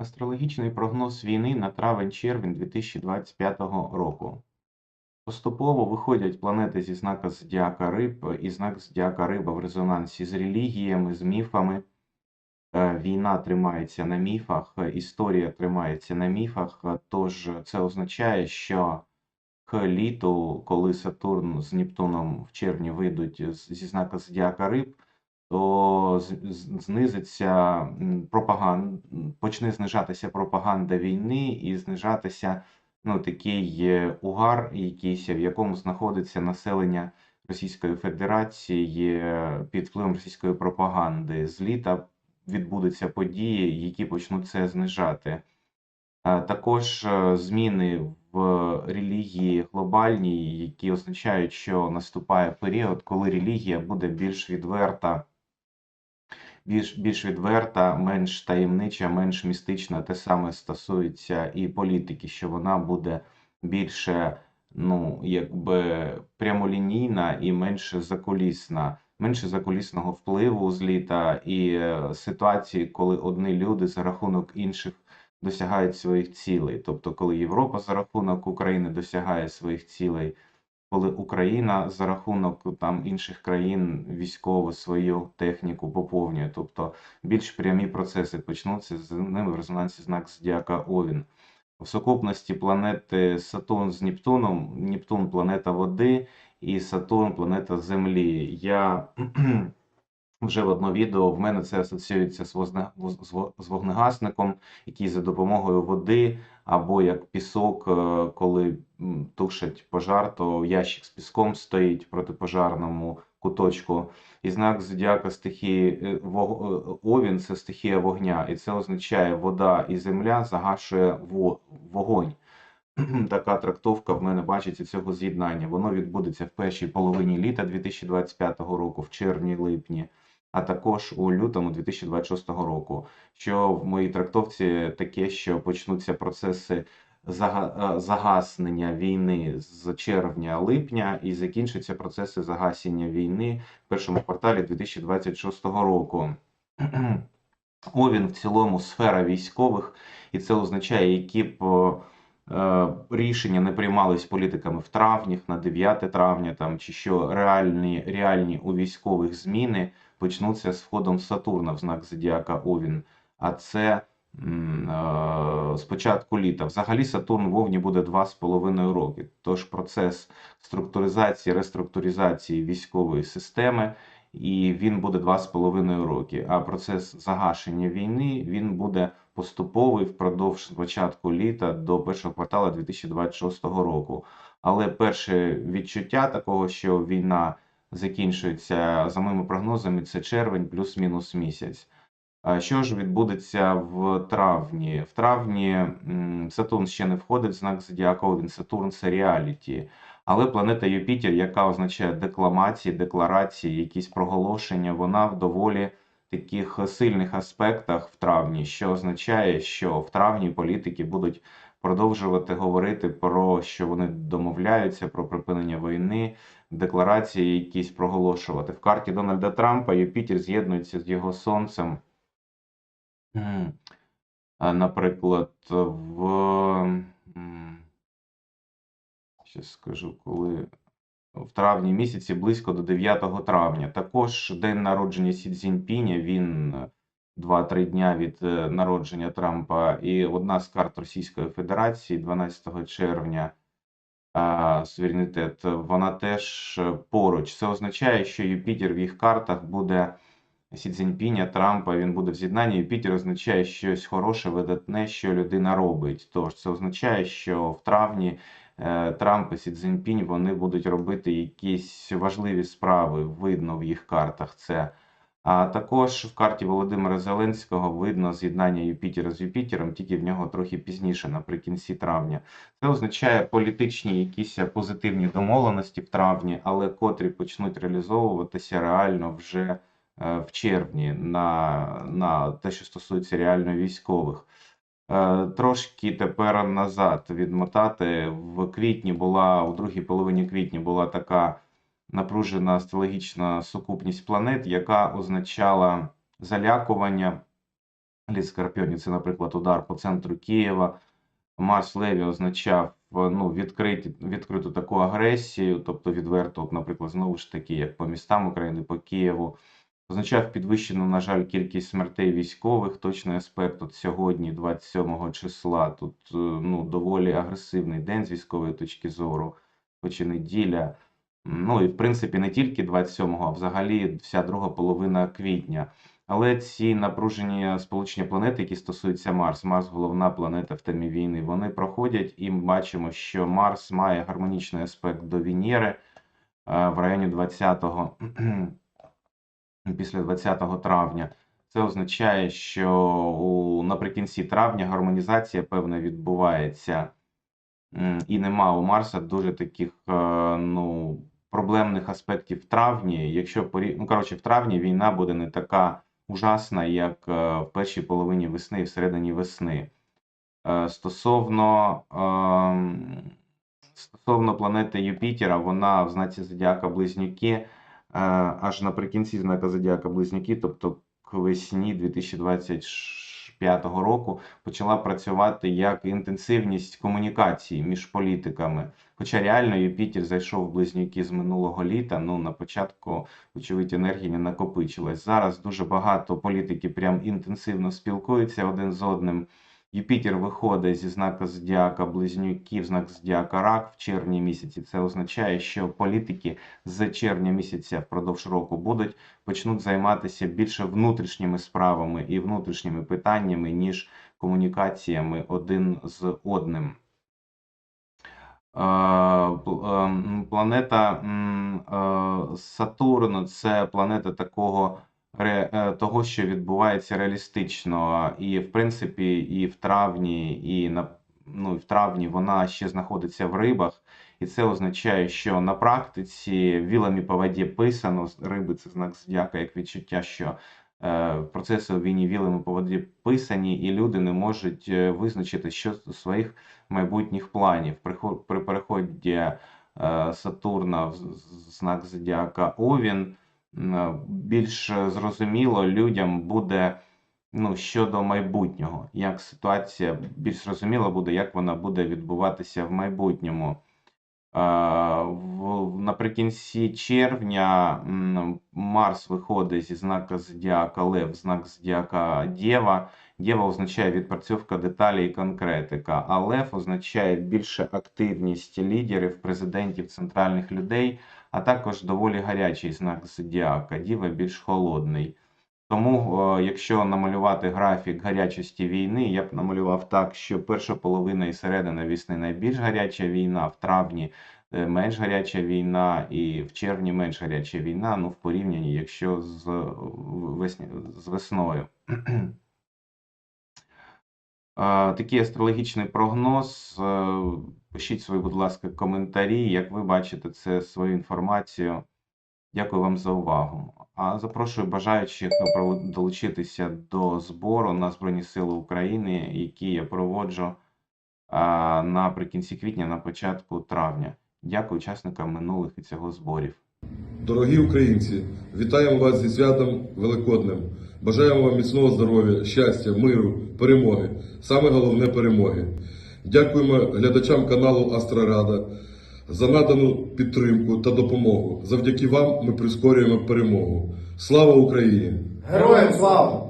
Астрологічний прогноз війни на травень-червень 2025 року. Поступово виходять планети зі знака Зодіака Риб і знак Зодіака Риба в резонансі з релігіями, з міфами. Е, Війна тримається на міфах, історія тримається на міфах. Тож це означає, що к літу, коли Сатурн з Нептуном в червні вийдуть зі знака Зодіака Риб, то знизиться пропаганда, почне знижатися пропаганда війни і знижатися ну, такий е, угар, якийсь, в якому знаходиться населення Російської Федерації під впливом російської пропаганди. З літа відбудуться події, які почнуть це знижати. Також е, зміни в релігії глобальній, які означають, що наступає період, коли релігія буде більш відверта, більш, більш відверта, менш таємнича, менш містична. Те саме стосується і політики, що вона буде більше, ну, якби прямолінійна і менше закулісна. Менше закулісного впливу з літа і е, ситуації, коли одні люди за рахунок інших досягають своїх цілей. Тобто, коли Європа за рахунок України досягає своїх цілей, коли Україна за рахунок там інших країн військово свою техніку поповнює. Тобто більш прямі процеси почнуться з ними в резонансі знак Зодіака Овін. В сукупності планети Сатурн з Нептуном, Нептун планета води і Сатурн планета Землі. Я вже в одно відео в мене це асоціюється з, вогнегасником, який за допомогою води або як пісок, е, коли тушать пожар, то ящик з піском стоїть в протипожарному куточку. І знак зодіака стихії е, е, Овін це стихія вогня, і це означає вода і земля загашує во- вогонь. Така трактовка в мене бачиться цього з'єднання. Воно відбудеться в першій половині літа 2025 року, в червні-липні, а також у лютому 2026 року. Що в моїй трактовці таке, що почнуться процеси е, загаснення війни з червня-липня і закінчаться процеси загасіння війни в першому кварталі 2026 року. Овін в цілому сфера військових, і це означає, які б е, рішення не приймались політиками в травні, на 9 травня, там, чи що реальні, реальні у військових зміни почнуться з входом Сатурна в знак Зодіака Овін. А це м, е, літа. Взагалі Сатурн в Овні буде 2,5 роки. Тож процес структуризації, реструктуризації військової системи і він буде 2,5 роки. А процес загашення війни він буде поступовий впродовж початку літа до першого кварталу 2026 року. Але перше відчуття такого, що війна закінчується за моїми прогнозами, це червень плюс-мінус місяць. Що ж відбудеться в травні? В травні Сатурн ще не входить в знак Зодіака Овін. Сатурн це реаліті. Але планета Юпітер, яка означає декламації, декларації, якісь проголошення, вона в доволі таких сильних аспектах в травні, що означає, що в травні політики будуть продовжувати говорити про що вони домовляються про припинення війни, декларації якісь проголошувати. В карті Дональда Трампа Юпітер з'єднується з його сонцем. Наприклад, в Щас скажу, коли в травні місяці близько до 9 травня. Також день народження Сі Цзіньпіня, він 2-3 дня від е, народження Трампа. І одна з карт Російської Федерації 12 червня суверенітет, вона теж е, поруч. Це означає, що Юпітер в їх картах буде Сі Цзіньпіня, Трампа, він буде в з'єднанні. Юпітер означає щось хороше, видатне, що людина робить. Тож це означає, що в травні е, Трамп і Сі Цзіньпінь вони будуть робити якісь важливі справи, видно в їх картах це. А також в карті Володимира Зеленського видно з'єднання Юпітера з Юпітером, тільки в нього трохи пізніше, наприкінці травня. Це означає політичні якісь позитивні домовленості в травні, але котрі почнуть реалізовуватися реально вже е, в червні на, на те, що стосується реально військових. Е, Трошки тепер назад відмотати. В квітні була, у другій половині квітня була така напружена астрологічна сукупність планет, яка означала залякування Ліс Скорпіонів це, наприклад, удар по центру Києва. Марс Леві означав ну, відкриті, відкриту таку агресію, тобто відверто, от, наприклад, знову ж таки, як по містам України, по Києву. Означав підвищену, на жаль, кількість смертей військових. Точний аспект от сьогодні, 27 числа. Тут е, ну, доволі агресивний день з військової точки зору, хоч і неділя. Ну і в принципі не тільки 27-го, а взагалі вся друга половина квітня. Але ці напружені сполучення планет, які стосуються Марс, Марс головна планета в темі війни, вони проходять, і ми бачимо, що Марс має гармонічний аспект до Венери е, в районі 20-го, після 20 травня. Це означає, що у, наприкінці травня гармонізація певна відбувається, і нема у Марса дуже таких е, ну, проблемних аспектів в травні. Якщо порі... ну, коротше, в травні війна буде не така ужасна, як е, в першій половині весни і всередині весни. Е, Стосовно, ем, стосовно планети Юпітера, вона в знаці Зодіака Близнюки, е, аж наприкінці знака Зодіака Близнюки, тобто к весні 2025 року, почала працювати як інтенсивність комунікації між політиками. Хоча реально Юпітер зайшов в близнюки з минулого літа, ну на початку, очевидь, енергії не накопичилась. Зараз дуже багато політики прям інтенсивно спілкуються один з одним. Юпітер виходить зі знака Зодіака Близнюків, знак Зодіака Рак в червні місяці. Це означає, що політики з червня місяця впродовж року будуть почнуть займатися більше внутрішніми справами і внутрішніми питаннями, ніж комунікаціями один з одним. Е, ем, Планета е, Сатурн це планета такого е, того, що відбувається реалістично. І в принципі, і в травні, і на ну, в травні вона ще знаходиться в рибах. І це означає, що на практиці вілами по воді писано, риби це знак зодіака, як відчуття, що е, процеси війні вілами по воді писані, і люди не можуть е, визначити, що своїх майбутніх планів. При переході е, Сатурна в знак зодіака Овін більш зрозуміло людям буде ну, щодо майбутнього, як ситуація більш зрозуміла буде, як вона буде відбуватися в майбутньому. Е, Наприкінці червня Марс виходить зі знака Зодіака Лев знак Зодіака Дєва. Дєва означає відпрацьовка деталей і конкретика, а Лев означає більше активність лідерів, президентів, центральних людей, а також доволі гарячий знак Зодіака. Діва більш холодний. Тому, е, якщо намалювати графік гарячості війни, я б намалював так, що перша половина і середина весни найбільш гаряча війна, в травні е, менш гаряча війна, і в червні менш гаряча війна, ну в порівнянні, якщо з, весні, з весною. Такий астрологічний прогноз. Е, Пишіть свої, будь ласка, коментарі, як ви бачите це свою інформацію. Дякую вам за увагу. А запрошую бажаючих долучитися до збору на Збройні Сили України, які я проводжу наприкінці квітня, на початку травня. Дякую учасникам минулих і цього зборів. Дорогі українці, вітаємо вас зі святом Великодним. Бажаємо вам міцного здоров'я, щастя, миру, перемоги. Саме головне перемоги. Дякуємо глядачам каналу Астрорада за надану підтримку та допомогу. Завдяки вам ми прискорюємо перемогу. Слава Україні! Героям слава!